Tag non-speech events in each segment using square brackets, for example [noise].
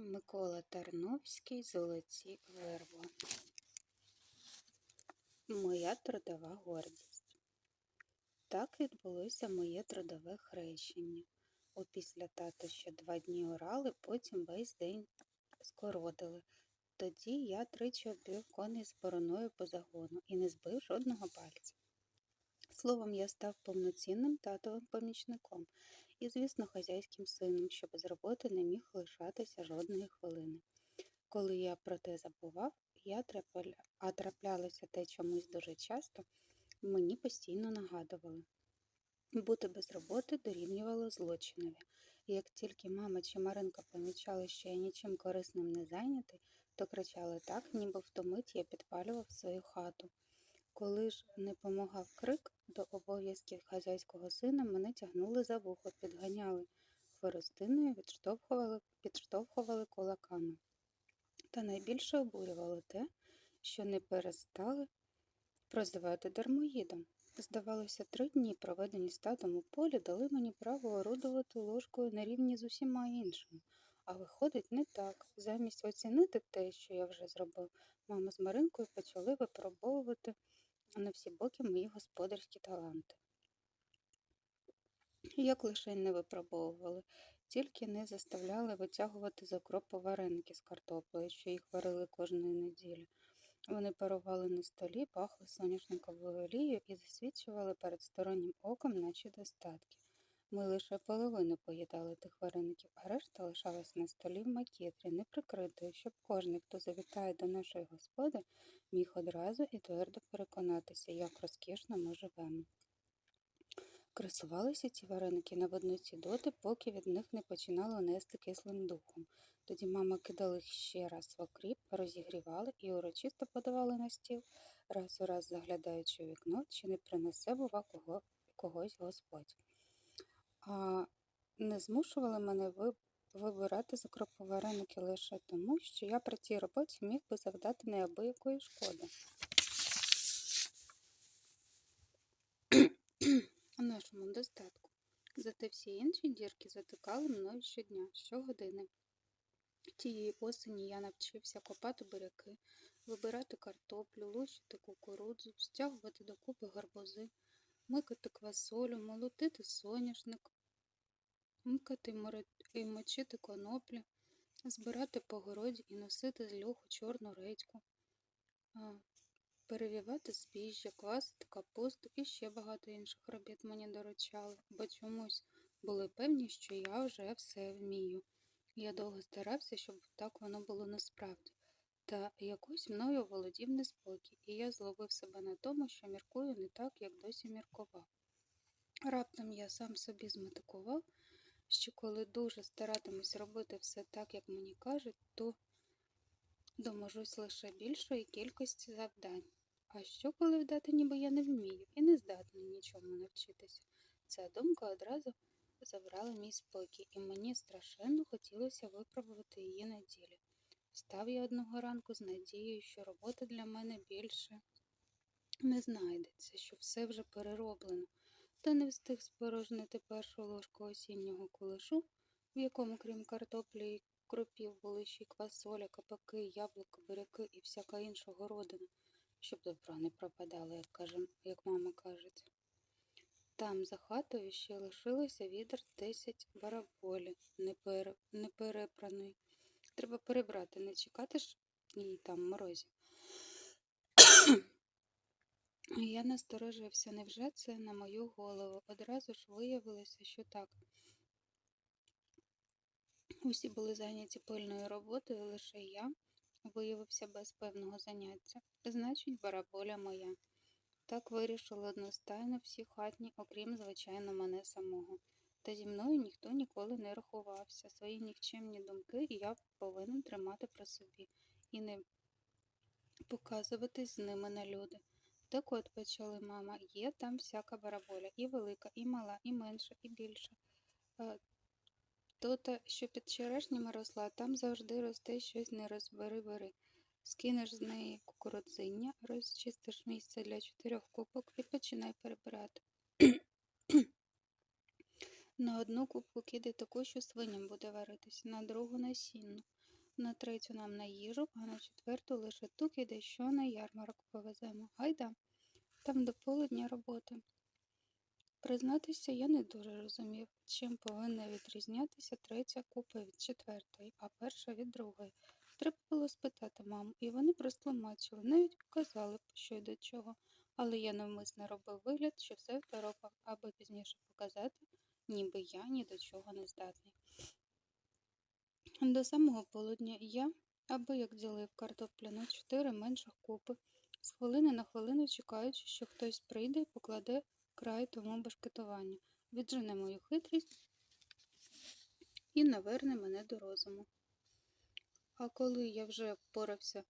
Микола Тарновський Золоті верба. Моя трудова гордість. Так відбулося моє трудове хрещення. Опісля тата ще два дні орали, потім весь день скородили. Тоді я тричі оббив коней з бороною по загону і не збив жодного пальця. Словом, я став повноцінним татовим помічником і, звісно, хазяйським сином, що без роботи не міг лишатися жодної хвилини. Коли я про те забував, я трапля... а траплялося те чомусь дуже часто, мені постійно нагадували. Бути без роботи дорівнювало злочинові. Як тільки мама чи Маринка помічали, що я нічим корисним не зайнятий, то кричали так, ніби в ту мить я підпалював свою хату. Коли ж не помагав крик, до обов'язків хазяйського сина мене тягнули за вухо, підганяли хворостиною, відштовхували, підштовхували кулаками. Та найбільше обурювало те, що не перестали прозивати дармоїдом. Здавалося, три дні, проведені статом у полі, дали мені право орудувати ложкою на рівні з усіма іншими. А виходить не так. Замість оцінити те, що я вже зробив, мама з Маринкою почали випробовувати на всі боки мої господарські таланти. Як лише не випробовували, тільки не заставляли витягувати з окропу вареники з картоплею, що їх варили кожної неділі. Вони парували на столі, пахли соняшниковою олією і засвідчували перед стороннім оком наші достатки. Ми лише половину поїдали тих вареників, а решта лишалась на столі в макітрі, неприкритою, щоб кожен, хто завітає до нашої господи, міг одразу і твердо переконатися, як розкішно ми живемо. Красувалися ці вареники на водноці доти, поки від них не починало нести кислим духом. Тоді мама кидала їх ще раз в окріп, розігрівали і урочисто подавали на стіл, раз у раз заглядаючи у вікно, чи не принесе, бува, кого, когось Господь. Не змушували мене вибирати з окропу вареники лише тому, що я при цій роботі міг би завдати неабиякої шкоди. Нашому достатку. Зате всі інші дірки затикали мною щодня, щогодини. Тієї осені я навчився копати буряки, вибирати картоплю, лущити кукурудзу, стягувати докупи гарбузи, микати квасолю, молотити соняшник, мкати і мочити коноплі, збирати по городі і носити з льоху чорну редьку, перевівати збіжжя, квасити капусту і ще багато інших робіт мені доручали, бо чомусь були певні, що я вже все вмію. Я довго старався, щоб так воно було насправді. Та якось мною володів неспокій, і я зловив себе на тому, що міркую не так, як досі міркував. Раптом я сам собі зметикував, що коли дуже старатимусь робити все так, як мені кажуть, то доможусь лише більшої кількості завдань. А що, коли вдати, ніби я не вмію і не здатний нічому навчитися? Ця думка одразу забрала мій спокій, і мені страшенно хотілося випробувати її на ділі. Встав я одного ранку з надією, що робота для мене більше не знайдеться, що все вже перероблено, та не встиг спорожнити першу ложку осіннього кулешу, в якому, крім картоплі і кропів, були ще квасоля, капаки, яблука, буряки і всяка інша городина, щоб добро не пропадало, як, каже, як мама каже. Там за хатою ще лишилося відер десять бараболі, не, пере. Треба перебрати, не чекати ж її там морозів. Я насторожився, невже це на мою голову? Одразу ж виявилося, що так. Усі були зайняті пильною роботою, лише я виявився без певного заняття. Значить, бараболя моя. Так вирішили одностайно всі хатні, окрім, звичайно, мене самого. Та зі мною ніхто ніколи не рахувався. Свої нікчемні думки я повинен тримати при собі і не показуватись з ними на люди. Так от почали мама, є там всяка бараболя, і велика, і мала, і менша, і більша. Е, То що під черешнями росла, там завжди росте щось не розбери бери. Скинеш з неї кукурудзиння, розчистиш місце для чотирьох кубок і починай перебирати. [clears throat] На одну кубку кидай таку, що свиням буде варитися, на другу насінну, на третю нам на їжу, а на четверту лише тук і дещо на ярмарок повеземо. Гайда, там до полудня роботи. Признатися, я не дуже розумів, чим повинна відрізнятися третя купа від четвертої, а перша від другої. Треба було спитати маму, і вони розтлумачили, навіть показали, що й до чого. Але я навмисно робив вигляд, що все второпав, аби пізніше показати, ніби я ні до чого не здатний. До самого полудня я, аби як ділив картоплю чотири менших купи, з хвилини на хвилину чекаючи, що хтось прийде і покладе край тому башкетуванню, віджене мою хитрість і наверне мене до розуму. А коли я вже впорався,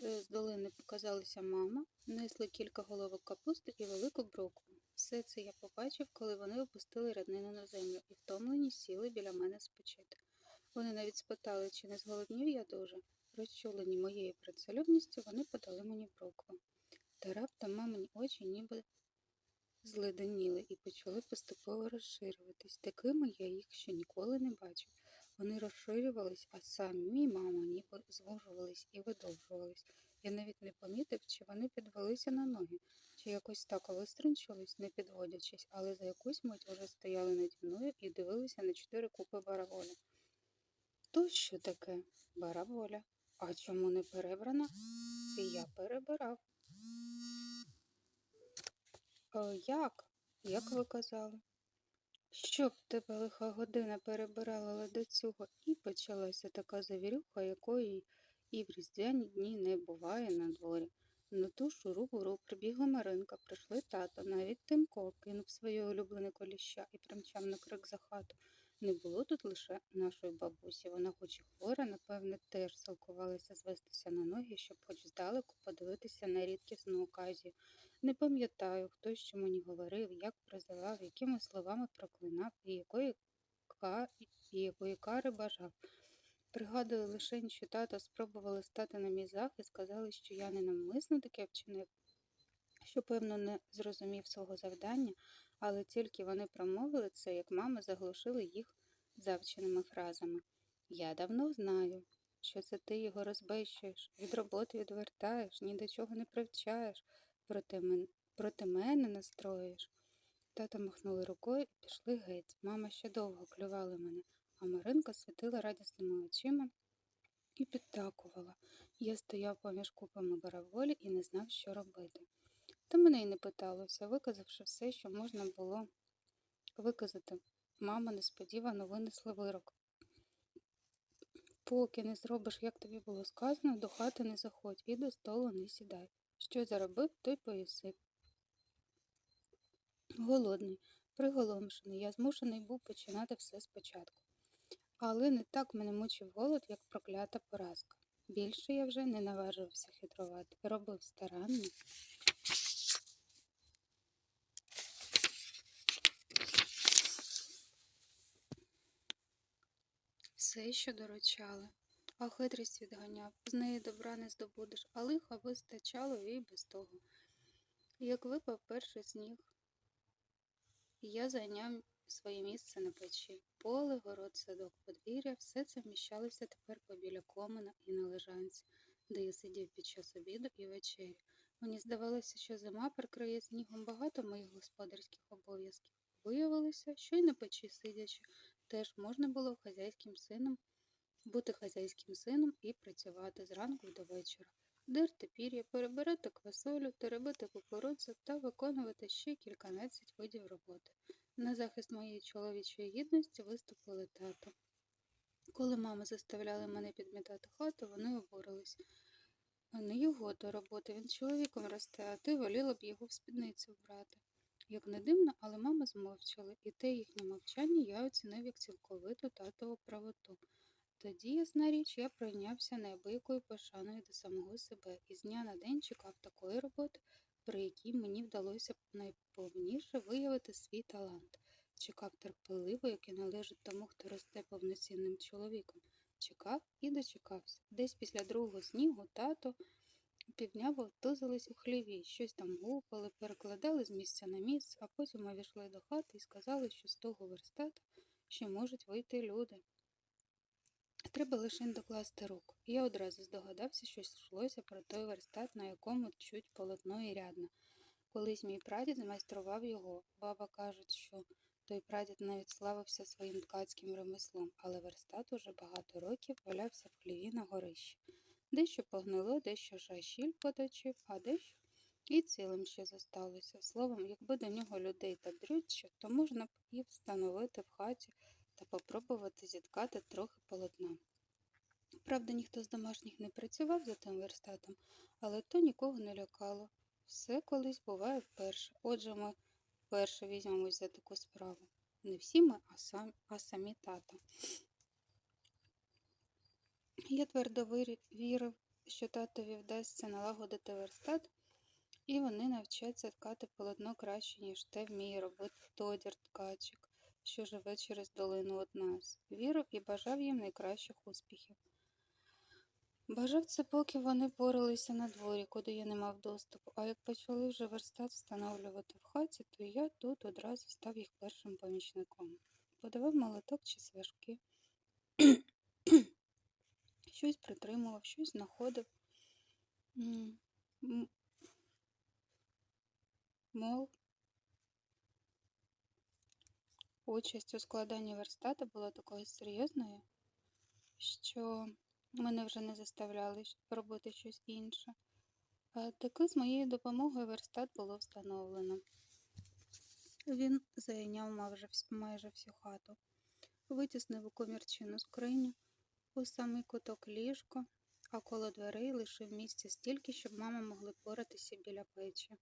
е, з долини показалася мама, несли кілька головок капусти і велику брокву. Все це я побачив, коли вони опустили ряднину на землю і втомлені сіли біля мене спочити. Вони навіть спитали, чи не зголоднів я дуже. Розчулені моєю працелюбністю, вони подали мені брокву. Та раптом мамині очі ніби зледеніли і почали поступово розширюватись. Такими я їх ще ніколи не бачив. Вони розширювались, а самі мама ніби звужувались і видовжувались. Я навіть не помітив, чи вони підвелися на ноги, чи якось так виструнчились, не підводячись, але за якусь мить уже стояли наді мною і дивилися на чотири купи бараволя. То що таке бараволя? А чому не перебрана? Я перебирав. «Е, Як? Як ви казали? Щоб тебе лиха година перебирала до цього, і почалася така завірюха, якої і в різдвяні дні не буває на дворі. На ту шуру-буру прибігла Маринка, прийшли тато, навіть Тимко кинув своє улюблене коліща і примчав на крик за хату. Не було тут лише нашої бабусі. Вона, хоч і хвора, напевне, теж силкувалася звестися на ноги, щоб хоч здалеку подивитися на рідкісну оказію. Не пам'ятаю, хто що мені говорив, як призивав, якими словами проклинав і якої, ка... і якої кари бажав. Пригадую лише, що тато спробували стати на мій захист, сказали, що я ненавмисно таке вчинив, що, певно, не зрозумів свого завдання, але тільки вони промовили це, як мами заглушили їх завченими фразами. Я давно знаю, що це ти його розбещуєш, від роботи відвертаєш, ні до чого не привчаєш, проти, мен... проти мене настроїш. Тато махнули рукою і пішли геть. Мама ще довго клювала мене, а Маринка світила радісними очима і підтакувала. Я стояв поміж купами бараволі і не знав, що робити. Та мене й не питалося, виказавши все, що можна було виказати. Мама несподівано винесла вирок. Поки не зробиш, як тобі було сказано, до хати не заходь і до столу не сідай. Що заробив, той поїси. Голодний, приголомшений, я змушений був починати все спочатку. Але не так мене мучив голод, як проклята поразка. Більше я вже не наважився хитрувати, робив старанно. Все, що доручали, а хитрість відганяв, з неї добра не здобудеш, а лиха вистачало і без того. Як випав перший сніг, я зайняв своє місце на печі. Поле, город, садок, подвір'я, все це вміщалося тепер побіля комина і на лежанці, де я сидів під час обіду і вечері. Мені здавалося, що зима прикриє снігом багато моїх господарських обов'язків. Виявилося, що й на печі сидячи, теж можна було хазяйським сином бути хазяйським сином і працювати зранку до вечора, дерти пір'я, перебирати квасолю, теребити кукурудзу та виконувати ще кільканадцять видів роботи. На захист моєї чоловічої гідності виступили тато. Коли мами заставляли мене підмітати хату, вони обурились. Не його до роботи, він чоловіком росте, а ти воліла б його в спідницю вбрати. Як не дивно, але мама змовчали, і те їхнє мовчання я оцінив як цілковиту татову правоту. Тоді, ясна річ, я пройнявся неабиякою пошаною до самого себе і з дня на день чекав такої роботи, при якій мені вдалося найповніше виявити свій талант. Чекав терпеливо, як і належить тому, хто росте повноцінним чоловіком. Чекав і дочекався. Десь після другого снігу тато півдня вовтузились у хліві, щось там гупали, перекладали з місця на місце, а потім увійшли до хати і сказали, що з того верстата ще можуть вийти люди. Треба лише докласти руку. І Я одразу здогадався, що йшлося про той верстат, на якому тчуть полотно і рядно. Колись мій прадід змайстрував його. Баба кажуть, що той прадід навіть славився своїм ткацьким ремеслом, але верстат уже багато років валявся в хліві на горищі. Дещо погнило, дещо жашіль поточив, а дещо і цілим ще зосталося. Словом, якби до нього людей так дрюччя, то можна б і встановити в хаті та попробувати зіткати трохи полотна. Правда, ніхто з домашніх не працював за тим верстатом, але то нікого не лякало. Все колись буває вперше. Отже, ми вперше візьмемось за таку справу. Не всі ми, а, сам, а самі тата. Я твердо вірив, що татові вдасться налагодити верстат, і вони навчаться ткати полотно краще, ніж те вміє робити Тодір ткачик, що живе через долину від нас. Вірив і бажав їм найкращих успіхів. Бажав це, поки вони поралися на дворі, куди я не мав доступу, а як почали вже верстат встановлювати в хаті, то я тут одразу став їх першим помічником. Подавав молоток чи свяжки, щось притримував, щось знаходив. М, м, участь у складанні верстата була такою серйозною, що мене вже не заставляли робити щось інше. Таки з моєю допомогою верстат було встановлено. Він зайняв майже всю хату, витіснив у комірчину скриню, у самий куток ліжко, а коло дверей лишив місця стільки, щоб мама могла поратися біля печі.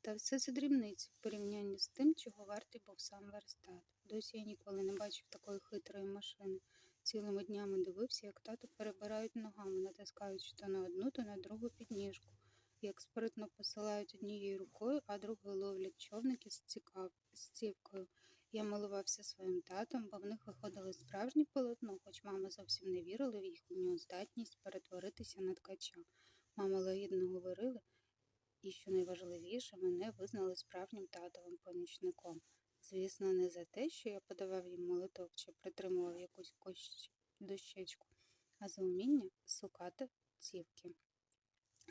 Та все це дрібниці в порівнянні з тим, чого вартий був сам верстат. Досі я ніколи не бачив такої хитрої машини. Цілими днями дивився, як тато перебирають ногами, натискаючи то на одну, то на другу підніжку, як спритно посилають однією рукою, а другою ловлять човники з, цікав... з цівкою. Я милувався своїм татом, бо в них виходило справжнє полотно, хоч мама зовсім не вірила в їхню здатність перетворитися на ткача. Мама лагідно говорила, і, що найважливіше, мене визнали справжнім татовим помічником. Звісно, не за те, що я подавав їм молоток чи притримував якусь кощ- дощечку, а за вміння сукати цівки.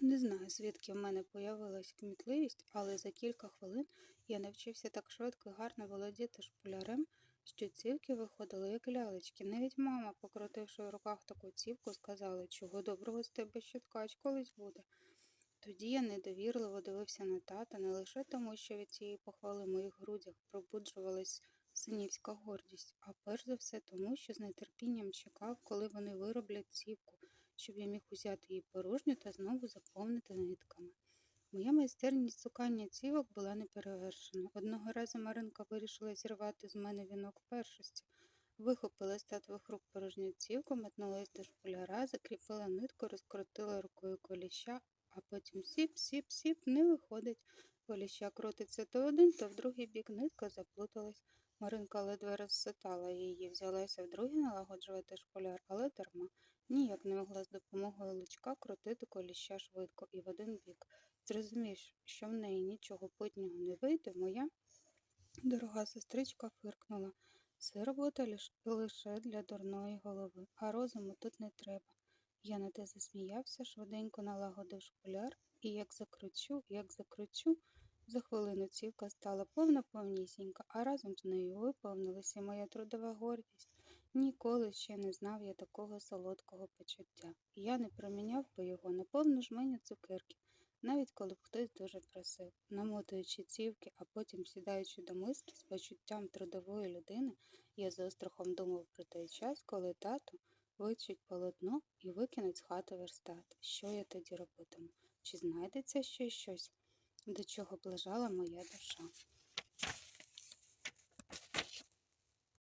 Не знаю, звідки в мене появилась кмітливість, але за кілька хвилин я навчився так швидко і гарно володіти шпулярем, що цівки виходили як лялечки. Навіть мама, покрутивши в руках таку цівку, сказала, чого доброго з тебе ще колись буде. Тоді я недовірливо дивився на тата не лише тому, що від цієї похвали в моїх грудях пробуджувалась синівська гордість, а перш за все тому, що з нетерпінням чекав, коли вони вироблять цівку, щоб я міг узяти її порожню та знову заповнити нитками. Моя майстерність цукання цівок була неперевершена. Одного разу Маринка вирішила зірвати з мене вінок першості. Вихопила з татових рук порожню цівку, метнулась до шпуляра, закріпила нитку, розкрутила рукою коліща, а потім сіп-сіп-сіп не виходить. Коліща крутиться то один, то в другий бік нитка заплуталась. Маринка ледве розситала її, взялася вдруге налагоджувати шпуляр, але дарма. Ніяк не могла з допомогою лучка крутити коліща швидко і в один бік. Зрозумівши, що в неї нічого путнього не вийде, моя дорога сестричка фиркнула. Це робота лише для дурної голови, а розуму тут не треба. Я на те засміявся, швиденько налагодив шпуляр, і як закручу, як закручу, за хвилину цівка стала повна повнісінька, а разом з нею виповнилася моя трудова гордість. Ніколи ще не знав я такого солодкого почуття. Я не проміняв би його на повну жменю цукерки, навіть коли б хтось дуже просив. Намотуючи цівки, а потім сідаючи до миски з почуттям трудової людини, я з острахом думав про той час, коли тато вичуть полотно і викинуть з хати верстат. Що я тоді робитиму? Чи знайдеться ще щось, до чого б лежала моя душа?